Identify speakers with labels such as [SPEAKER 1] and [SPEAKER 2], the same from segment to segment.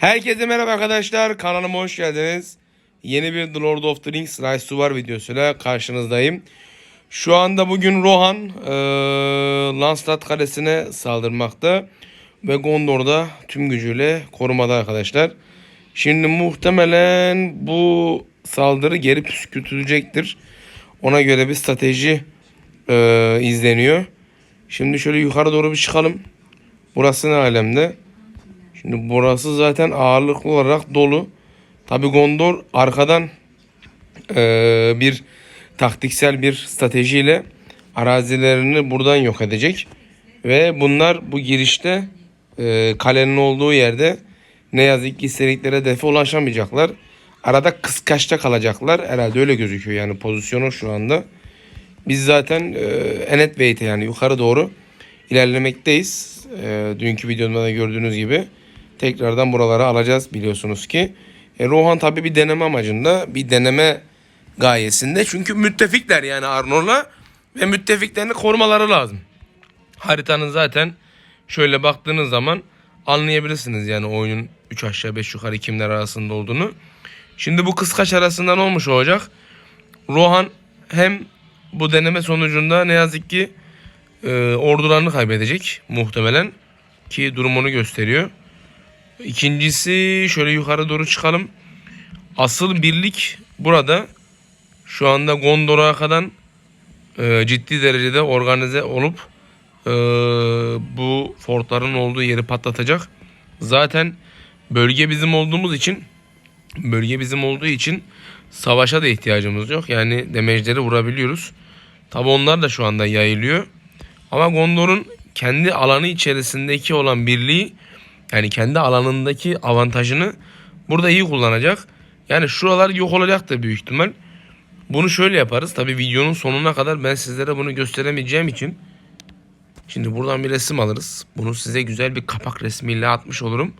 [SPEAKER 1] Herkese merhaba arkadaşlar. Kanalıma hoş geldiniz. Yeni bir The Lord of the Rings Rise to War videosuyla karşınızdayım. Şu anda bugün Rohan e, Landstat Kalesi'ne saldırmakta. Ve Gondor'da tüm gücüyle korumada arkadaşlar. Şimdi muhtemelen bu saldırı geri püskürtülecektir. Ona göre bir strateji e, izleniyor. Şimdi şöyle yukarı doğru bir çıkalım. Burası ne alemde? Şimdi burası zaten ağırlıklı olarak dolu. Tabi Gondor arkadan eee, bir taktiksel bir stratejiyle arazilerini buradan yok edecek. Ve bunlar bu girişte eee, kalenin olduğu yerde ne yazık ki istedikleri hedefe ulaşamayacaklar. Arada kıskaçta kalacaklar. Herhalde öyle gözüküyor yani pozisyonu şu anda. Biz zaten e, Enet Beyt'e yani yukarı doğru ilerlemekteyiz. E, dünkü videomda da gördüğünüz gibi tekrardan buraları alacağız biliyorsunuz ki. E, Rohan tabii bir deneme amacında, bir deneme gayesinde. Çünkü müttefikler yani Arnor'la ve müttefiklerini korumaları lazım. Haritanın zaten şöyle baktığınız zaman anlayabilirsiniz yani oyunun 3 aşağı 5 yukarı kimler arasında olduğunu. Şimdi bu kıskaç arasından olmuş olacak. Rohan hem bu deneme sonucunda ne yazık ki e, ordularını kaybedecek muhtemelen ki durumunu gösteriyor. İkincisi şöyle yukarı doğru çıkalım. Asıl birlik burada şu anda Gondor'a kadar e, ciddi derecede organize olup e, bu fortların olduğu yeri patlatacak. Zaten bölge bizim olduğumuz için bölge bizim olduğu için savaşa da ihtiyacımız yok. Yani demecleri vurabiliyoruz. Tabi onlar da şu anda yayılıyor. Ama Gondor'un kendi alanı içerisindeki olan birliği yani kendi alanındaki avantajını burada iyi kullanacak. Yani şuralar yok olacaktır büyük ihtimal. Bunu şöyle yaparız. Tabi videonun sonuna kadar ben sizlere bunu gösteremeyeceğim için. Şimdi buradan bir resim alırız. Bunu size güzel bir kapak resmiyle atmış olurum.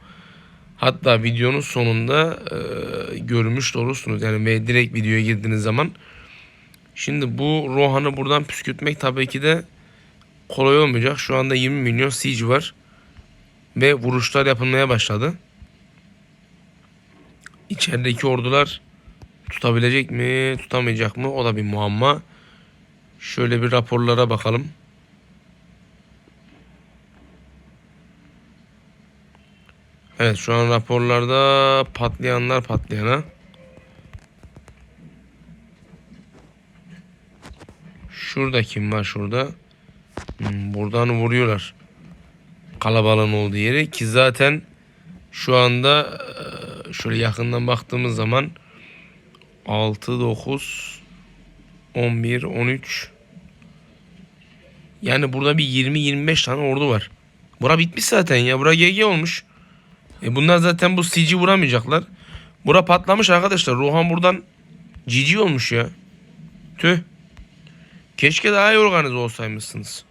[SPEAKER 1] Hatta videonun sonunda e, görmüş olursunuz. Yani ve direkt videoya girdiğiniz zaman. Şimdi bu Rohan'ı buradan püskürtmek tabii ki de kolay olmayacak. Şu anda 20 milyon siege var. Ve vuruşlar yapılmaya başladı. İçerideki ordular tutabilecek mi, tutamayacak mı? O da bir muamma. Şöyle bir raporlara bakalım. Evet şu an raporlarda patlayanlar patlayana. Şurada kim var şurada? Hmm, buradan vuruyorlar. Kalabalığın olduğu yeri ki zaten şu anda e, şöyle yakından baktığımız zaman 6 9 11 13 yani burada bir 20-25 tane ordu var. Bura bitmiş zaten ya. Bura GG olmuş. E bunlar zaten bu CG vuramayacaklar. Bura patlamış arkadaşlar. Rohan buradan GG olmuş ya. Tüh. Keşke daha iyi organize olsaymışsınız.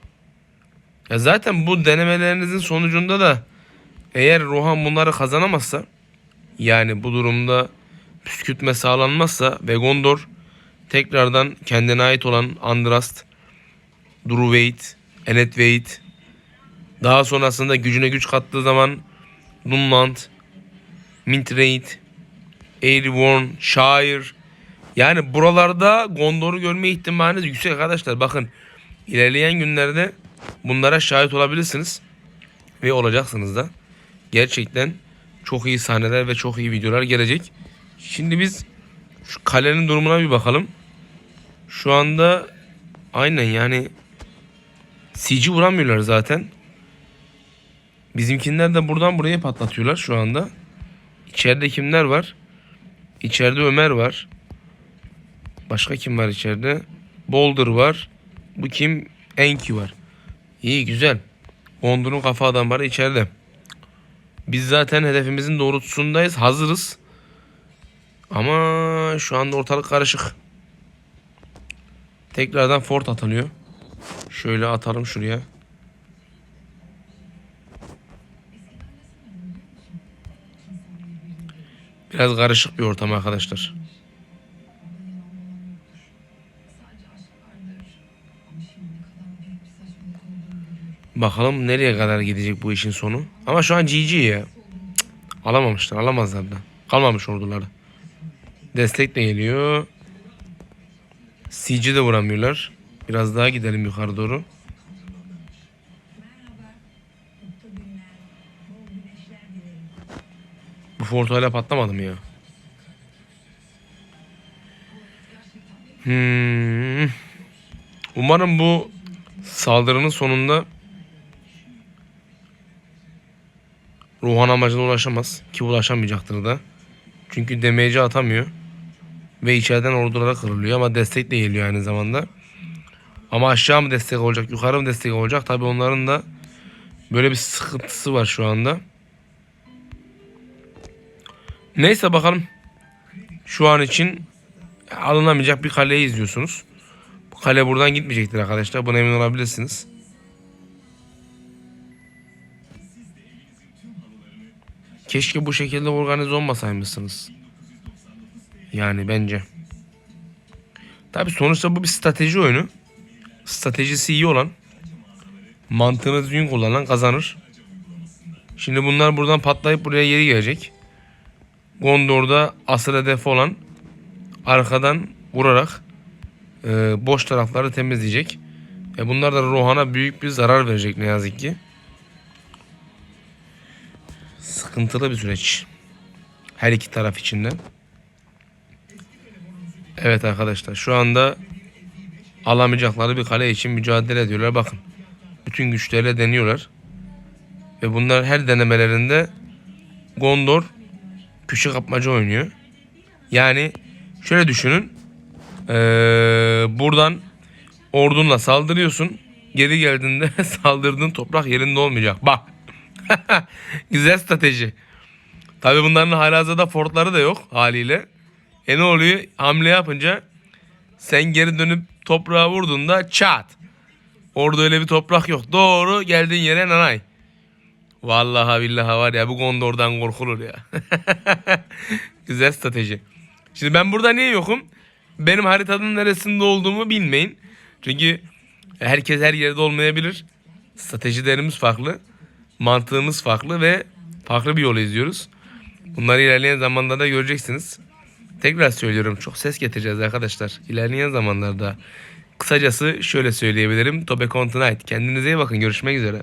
[SPEAKER 1] Ya zaten bu denemelerinizin sonucunda da eğer Rohan bunları kazanamazsa yani bu durumda püskürtme sağlanmazsa ve Gondor tekrardan kendine ait olan Andrast, Druvaid, Enedvaid daha sonrasında gücüne güç kattığı zaman Dunland, Mintraid, Airborn, Shire yani buralarda Gondor'u görme ihtimaliniz yüksek arkadaşlar. Bakın ilerleyen günlerde bunlara şahit olabilirsiniz. Ve olacaksınız da. Gerçekten çok iyi sahneler ve çok iyi videolar gelecek. Şimdi biz şu kalenin durumuna bir bakalım. Şu anda aynen yani CG vuramıyorlar zaten. Bizimkinler de buradan buraya patlatıyorlar şu anda. İçeride kimler var? İçeride Ömer var. Başka kim var içeride? Boulder var. Bu kim? Enki var. İyi güzel. Gondor'un kafa adamları içeride. Biz zaten hedefimizin doğrultusundayız. Hazırız. Ama şu anda ortalık karışık. Tekrardan fort atılıyor. Şöyle atalım şuraya. Biraz karışık bir ortam arkadaşlar. Bakalım nereye kadar gidecek bu işin sonu. Ama şu an GG ya. Cık, Alamamışlar. Alamazlar da. Kalmamış orduları. Destek de geliyor. Siege de vuramıyorlar. Biraz daha gidelim yukarı doğru. Bu fort hala patlamadı ya? Hmm. Umarım bu saldırının sonunda Ruhan amacına ulaşamaz. Ki ulaşamayacaktır da. Çünkü demeci atamıyor. Ve içeriden ordulara kırılıyor ama destek de geliyor aynı zamanda. Ama aşağı mı destek olacak, yukarı mı destek olacak? Tabi onların da böyle bir sıkıntısı var şu anda. Neyse bakalım. Şu an için alınamayacak bir kaleyi izliyorsunuz. Bu kale buradan gitmeyecektir arkadaşlar. Buna emin olabilirsiniz. Keşke bu şekilde organize olmasaymışsınız. Yani bence. Tabi sonuçta bu bir strateji oyunu. Stratejisi iyi olan, mantığını düzgün kullanan kazanır. Şimdi bunlar buradan patlayıp buraya geri gelecek. Gondor'da asıl hedefi olan arkadan vurarak e, boş tarafları temizleyecek. E bunlar da Rohan'a büyük bir zarar verecek ne yazık ki. Sıkıntılı bir süreç. Her iki taraf içinden. Evet arkadaşlar şu anda alamayacakları bir kale için mücadele ediyorlar. Bakın bütün güçleriyle deniyorlar. Ve bunlar her denemelerinde Gondor köşe kapmaca oynuyor. Yani şöyle düşünün. Ee, buradan ordunla saldırıyorsun. Geri geldiğinde saldırdığın toprak yerinde olmayacak. Bak. Güzel strateji. Tabi bunların halihazırda fortları da yok haliyle. E ne oluyor? Hamle yapınca sen geri dönüp toprağa vurduğunda çat. Orada öyle bir toprak yok. Doğru geldiğin yere nanay. Vallahi billahi var ya bu Gondor'dan korkulur ya. Güzel strateji. Şimdi ben burada niye yokum? Benim haritanın neresinde olduğumu bilmeyin. Çünkü herkes her yerde olmayabilir. Stratejilerimiz farklı. Mantığımız farklı ve farklı bir yol izliyoruz. Bunları ilerleyen zamanlarda göreceksiniz. Tekrar söylüyorum çok ses getireceğiz arkadaşlar. İlerleyen zamanlarda. Kısacası şöyle söyleyebilirim. Tobe Continent. Kendinize iyi bakın. Görüşmek üzere.